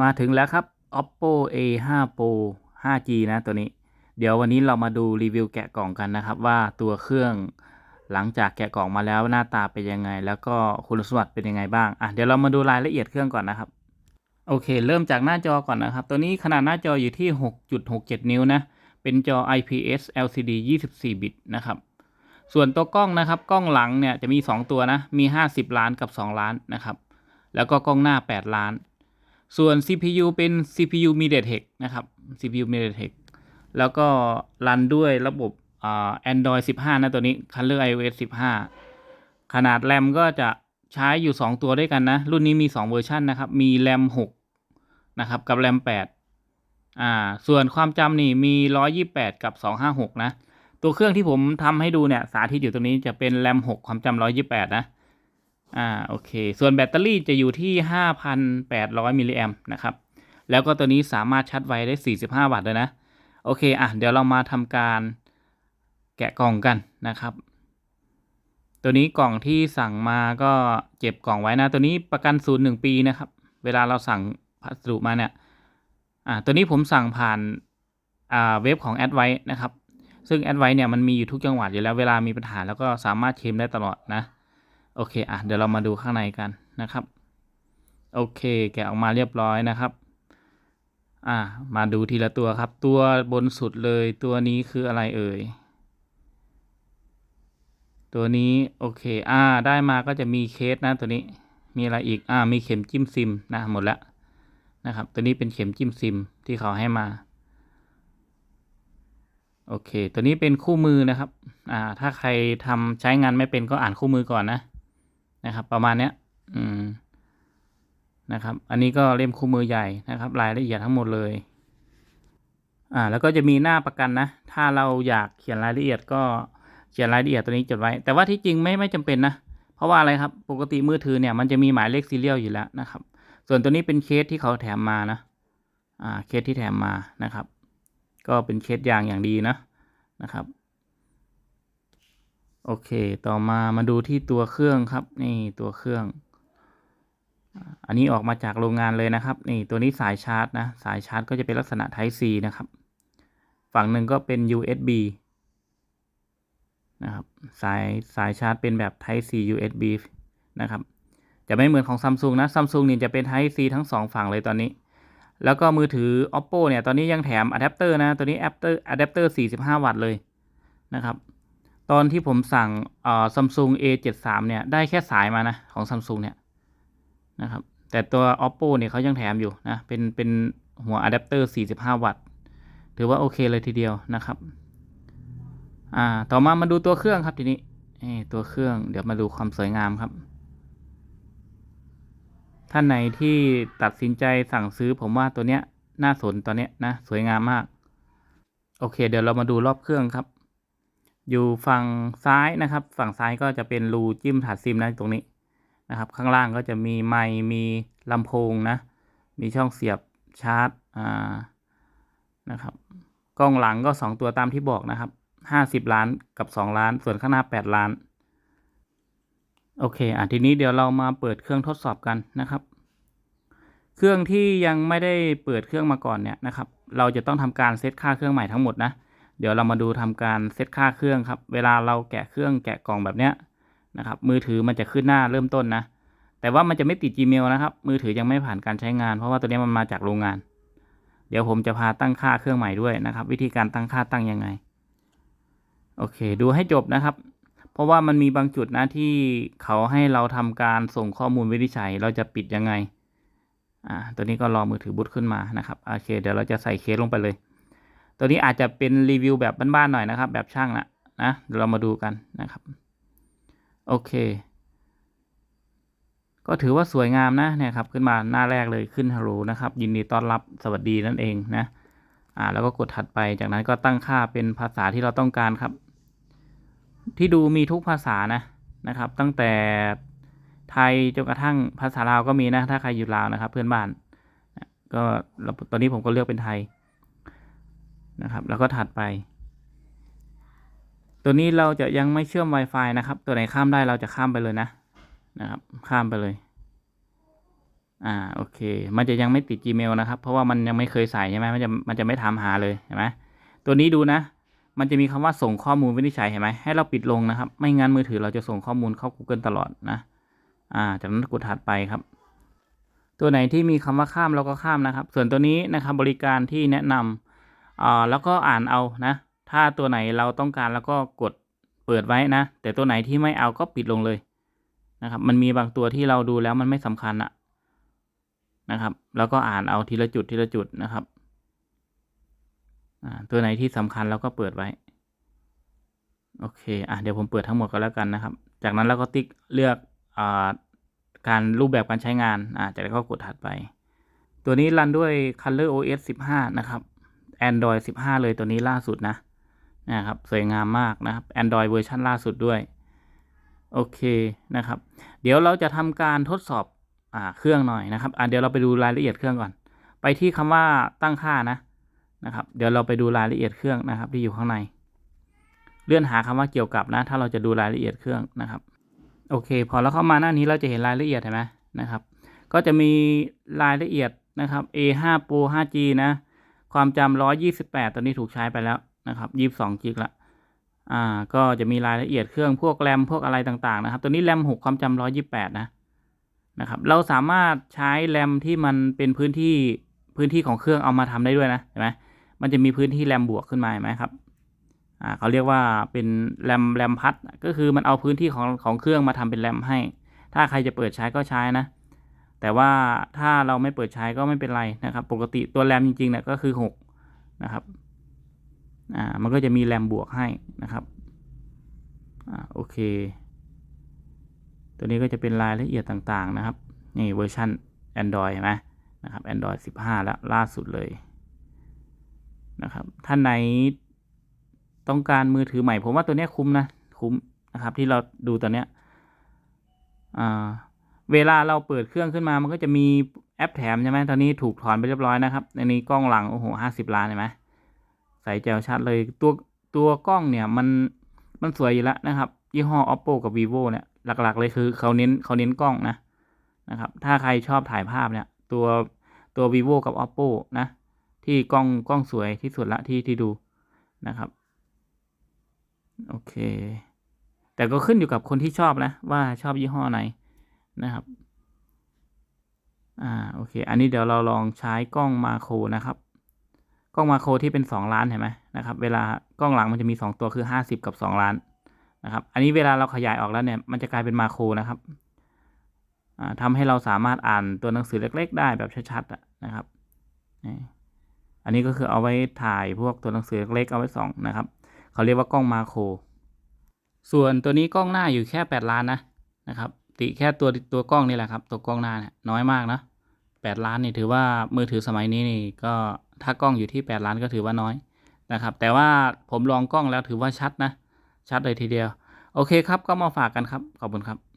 มาถึงแล้วครับ oppo a 5 pro 5g นะตัวนี้ เดี๋ยววันนี้เรามาดูรีวิวแกะกล่องกันนะครับ ว่าตัวเครื่องหลังจากแกะกล่องมาแล้วหน้าตาเป็นยังไง แล้วก็คุณสมบัติเป็นยังไงบ้างอะเดี๋ยวเรามาดูรายละเอียดเครื่องก่อนนะครับโอเค เริ่มจากหน้าจอก่อนนะครับ ตัวนี้ขนาดหน้าจออยู่ที่ 6.67 นิ้วนะ เป็นจอ IPS LCD 24 บิตนะครับ ส่วนตัวกล้องนะครับ กล้องหลังเนี่ยจะมี 2 ตัวนะ มี 50 ล้านกับ 2 ล้านนะครับ แล้วก็กล้องหน้า 8 ล้าน ส่วน CPU เป็น CPU MediaTek นะครับ CPU MediaTek แล้วก็รันด้วยระบบอ่า Android 15 นะตัวนี้ Color iOS 15 ขนาดแรมก็จะใช้อยู่ 2 ตัวด้วยกันนะ รุ่นนี้มี 2 เวอร์ชันนะครับ มีแรม6นะครับ กับแรม8อ่า ส่วนความจำนี่มี 128 กับ 256 นะ ตัวเครื่องที่ผมทำให้ดูเนี่ย สาธิตอยู่ตรงนี้จะเป็นแรม6 ความจำ128 นะ อ่าโอเค ส่วนแบตเตอรี่จะอยู่ที่ 5,800มิลลิแอมนะครับ แล้วก็ตัวนี้สามารถชาร์จไวได้ 45 วัตต์เลยนะ โอเค อะ เดี๋ยวเรามาทำการแกะกล่องกันนะครับ ตัวนี้กล่องที่สั่งมาก็เก็บกล่องไว้นะ ตัวนี้ประกันศูนย์หนึ่งปีนะครับ เวลาเราสั่งพัสดุมาเนี่ย อ่า ตัวนี้ผมสั่งผ่าน อ่า เว็บของแอดไว้นะครับ ซึ่งแอดไว้เนี่ยมันมีอยู่ทุกจังหวัดอยู่แล้ว เวลามีปัญหาแล้วก็สามารถเคลมได้ตลอดนะ โอเคอะเดี๋ยวเรามาดูข้างในกันนะครับ โอเค แกะออกมาเรียบร้อยนะครับ อ่า มาดูทีละตัวครับ ตัวบนสุดเลยตัวนี้คืออะไรเอ่ย ตัวนี้โอเค อ่า ได้มาก็จะมีเคสนะตัวนี้ มีอะไรอีก อ่า มีเข็มจิ้มซิมนะหมดล้วนะครับ ตัวนี้เป็นเข็มจิ้มซิมที่เขาให้มาโอเค ตัวนี้เป็นคู่มือนะครับ อ่า ถ้าใครทำใช้งานไม่เป็นก็อ่านคู่มือก่อนนะ นะครับ ประมาณเนี้ยอืมนะครับ อันนี้ก็เล่มคู่มือใหญ่นะครับ รายละเอียดทั้งหมดเลย อ่า แล้วก็จะมีหน้าประกันนะ ถ้าเราอยากเขียนรายละเอียดก็เขียนรายละเอียดตัวนี้จดไว้ แต่ว่าที่จริงไม่ไม่จำเป็นนะ เพราะว่าอะไรครับ ปกติมือถือเนี่ยมันจะมีหมายเลขซีเรียลอยู่แล้วนะครับ ส่วนตัวนี้เป็นเคสที่เขาแถมมานะ อ่า เคสที่แถมมานะครับ ก็เป็นเคสยางอย่างดีนะนะครับ โอเค ต่อมามาดูที่ตัวเครื่องครับ นี่ตัวเครื่อง อันนี้ออกมาจากโรงงานเลยนะครับ นี่ตัวนี้สายชาร์จนะ สายชาร์จก็จะเป็นลักษณะ Type C นะครับ ฝั่งหนึ่งก็เป็น USB นะครับ สายสายชาร์จเป็นแบบ Type C USB นะครับ จะไม่เหมือนของ Samsung นะ Samsung นี่จะเป็น Type C ทั้งสองฝั่งเลยตอนนี้ แล้วก็มือถือ Oppo เนี่ย ตอนนี้ยังแถมอะแดปเตอร์นะ ตัวนี้อะแดปเตอร์อะแดปเตอร์45 วัตต์เลยนะครับ ตอนที่ผมสั่งเอ่อ Samsung A73 เนี่ย ได้แค่สายมานะ ของ Samsung เนี่ย นะครับ แต่ตัว Oppo เนี่ยเขายังแถมอยู่นะ เป็น เป็นหัวอะแดปเตอร์ 45 วัตต์ ถือว่าโอเคเลยทีเดียวนะครับ อ่า ต่อมามาดูตัวเครื่องครับทีนี้นี่ตัวเครื่อง เดี๋ยวมาดูความสวยงามครับ ท่านไหนที่ตัดสินใจสั่งซื้อผมว่าตัวเนี้ยน่าสนตัวเนี้ยนะ สวยงามมาก โอเค เดี๋ยวเรามาดูรอบเครื่องครับ อยู่ฝั่งซ้ายนะครับ ฝั่งซ้ายก็จะเป็นรูจิ้มถาดซิมนะตรงนี้นะครับ ข้างล่างก็จะมีไมค์มีลำโพงนะ มีช่องเสียบชาร์จอ่านะครับกล้องหลังก็ 2 ตัวตามที่บอกนะครับ 50 ล้านกับ 2 ล้าน ส่วนข้างหน้า 8 ล้าน โอเคอะทีนี้เดี๋ยวเรามาเปิดเครื่องทดสอบกันนะครับ เครื่องที่ยังไม่ได้เปิดเครื่องมาก่อนเนี่ยนะครับ เราจะต้องทำการเซตค่าเครื่องใหม่ทั้งหมดนะ เดี๋ยวเรามาดูทำการเซตค่าเครื่องครับ เวลาเราแกะเครื่องแกะกล่องแบบเนี้ยนะครับ มือถือมันจะขึ้นหน้าเริ่มต้นนะ แต่ว่ามันจะไม่ติด Gmail นะครับ มือถือยังไม่ผ่านการใช้งาน เพราะว่าตัวนี้มันมาจากโรงงาน เดี๋ยวผมจะพาตั้งค่าเครื่องใหม่ด้วยนะครับ วิธีการตั้งค่าตั้งยังไง โอเค ดูให้จบนะครับ เพราะว่ามันมีบางจุดนะที่เขาให้เราทำการส่งข้อมูลวินิจฉัย เราจะปิดยังไง อ่า ตัวนี้ก็รอมือถือบูตขึ้นมานะครับ โอเค เดี๋ยวเราจะใส่เคสลงไปเลย ตัวนี้อาจจะเป็นรีวิวแบบบ้านๆหน่อยนะครับ แบบช่างนะนะเดี๋ยวเรามาดูกันนะครับ โอเค ก็ถือว่าสวยงามนะเนี่ยครับ ขึ้นมาหน้าแรกเลยขึ้นฮัลโหลนะครับ ยินดีต้อนรับสวัสดีนั่นเองนะ อ่า แล้วก็กดถัดไปจากนั้นก็ตั้งค่าเป็นภาษาที่เราต้องการครับ ที่ดูมีทุกภาษานะนะครับ ตั้งแต่ไทยจนกระทั่งภาษาลาวก็มีนะ ถ้าใครอยู่ลาวนะครับ เพื่อนบ้านก็ตอนนี้ผมก็เลือกเป็นไทย นะครับ แล้วก็ถัดไป ตัวนี้เราจะยังไม่เชื่อม Wi-Fi นะครับ ตัวไหนข้ามได้เราจะข้ามไปเลยนะนะครับ ข้ามไปเลย อ่าโอเค มันจะยังไม่ติด Gmail นะครับ เพราะว่ามันยังไม่เคยใส่ใช่ไหมมันจะมันจะไม่ทำหาเลยเห็นไหมตัวนี้ดูนะ มันจะมีคำว่าส่งข้อมูลวินิจฉัยเห็นไหมให้เราปิดลงนะครับ ไม่งั้นมือถือเราจะส่งข้อมูลเข้า Google ตลอดนะ อ่า จากนั้นกดถัดไปครับตัวไหนที่มีคำว่าข้ามเราก็ข้ามนะครับ ส่วนตัวนี้นะครับบริการที่แนะนำ อ่าแล้วก็อ่านเอานะ ถ้าตัวไหนเราต้องการแล้วก็กดเปิดไว้นะ แต่ตัวไหนที่ไม่เอาก็ปิดลงเลยนะครับ มันมีบางตัวที่เราดูแล้วมันไม่สำคัญอะนะครับ แล้วก็อ่านเอาทีละจุดทีละจุดนะครับตัวไหนที่สำคัญเราก็เปิดไว้ โอเค อะเดี๋ยวผมเปิดทั้งหมดก็แล้วกันนะครับ จากนั้นเราก็ติ๊กเลือกอการรูปแบบการใช้งาน อ่าจากนั้นก็กดถัดไป ตัวนี้รันด้วย Color OS 15 นะครับ Android 15 เลยตัวนี้ล่าสุดนะนะครับสวยงามมากนะครับ Android เวอร์ชันล่าสุดด้วย โอเคนะครับ เดี๋ยวเราจะทำการทดสอบอ่าเครื่องหน่อยนะครับอ่าเดี๋ยวเราไปดูรายละเอียดเครื่องก่อน ไปที่คำว่าตั้งค่านะนะครับ เดี๋ยวเราไปดูรายละเอียดเครื่องนะครับ ที่อยู่ข้างใน เลื่อนหาคำว่าเกี่ยวกับนะ ถ้าเราจะดูรายละเอียดเครื่องนะครับ โอเค พอเราเข้ามาหน้านี้เราจะเห็นรายละเอียดเห็นไหมนะครับ ก็จะมีรายละเอียดนะครับ A5 Pro 5G นะ ความจำ128ตอนนี้ถูกใช้ไปแล้วนะครับ22กิกละอ่าก็จะมีรายละเอียดเครื่องพวกแรมพวกอะไรต่างๆนะครับ ตัวนี้แรม6ความจำ128นะนะครับเราสามารถใช้แรมที่มันเป็นพื้นที่พื้นที่ของเครื่องเอามาทำได้ด้วยนะเห็นไหมมันจะมีพื้นที่แรมบวกขึ้นมาเห็นไหมครับอ่าเขาเรียกว่าเป็นแรมแรมพัดก็คือมันเอาพื้นที่ของของเครื่องมาทำเป็นแรมให้ ถ้าใครจะเปิดใช้ก็ใช้นะ แต่ว่าถ้าเราไม่เปิดใช้ก็ไม่เป็นไรนะครับ ปกติตัวแรมจริงๆเนี่ยก็คือหกนะครับ อ่า มันก็จะมีแรมบวกให้นะครับ อ่า โอเค ตัวนี้ก็จะเป็นรายละเอียดต่างๆนะครับ นี่เวอร์ชัน Android เห็นไหมนะครับ Android 15 แล้วล่าสุดเลยนะครับ ท่านไหนต้องการมือถือใหม่ ผมว่าตัวนี้คุ้มนะ คุ้มนะครับ ที่เราดูตัวเนี้ย อ่า เวลาเราเปิดเครื่องขึ้นมามันก็จะมีแอปแถมใช่ไหมตอนนี้ถูกถอนไปเรียบร้อยนะครับในนี้กล้องหลังโอ้โหห้าสิบล้านเห็นไหมใส่แจวชัดเลยตัวตัวกล้องเนี่ยมันมันสวยอยู่แล้วนะครับ ยี่ห้อ oppo กับ vivo เนี่ยหลักๆ เลยคือเขาเน้นเขาเน้นกล้องนะนะครับ ถ้าใครชอบถ่ายภาพเนี่ย ตัวตัว vivo กับ oppo นะ ที่กล้องกล้องสวยที่สุดละที่ที่ดูนะครับ โอเค แต่ก็ขึ้นอยู่กับคนที่ชอบนะ ว่าชอบยี่ห้อไหน นะครับ อ่า โอเค อันนี้เดี๋ยวเราลองใช้กล้องมาโครนะครับ กล้องมาโครที่เป็นสองล้านเห็นไหมนะครับ เวลากล้องหลังมันจะมีสองตัวคือห้าสิบกับสองล้านนะครับ อันนี้เวลาเราขยายออกแล้วเนี่ย มันจะกลายเป็นมาโครนะครับอ่าทำให้เราสามารถอ่านตัวหนังสือเล็ก ๆ ได้แบบชัดๆนะครับนี่อันนี้ก็คือเอาไว้ถ่ายพวกตัวหนังสือเล็กๆเอาไว้ส่องนะครับ เขาเรียกว่ากล้องมาโคร ส่วนตัวนี้กล้องหน้าอยู่แค่แปดล้านนะนะครับ ติแค่ตัวตัวกล้องนี่แหละครับ ตัวกล้องหน้าเนี่ยน้อยมากนะแปดล้านนี่ถือว่ามือถือสมัยนี้นี่ก็ถ้ากล้องอยู่ที่แปดล้านก็ถือว่าน้อยนะครับ แต่ว่าผมลองกล้องแล้วถือว่าชัดนะ ชัดเลยทีเดียว โอเคครับก็มาฝากกันครับ ขอบคุณครับ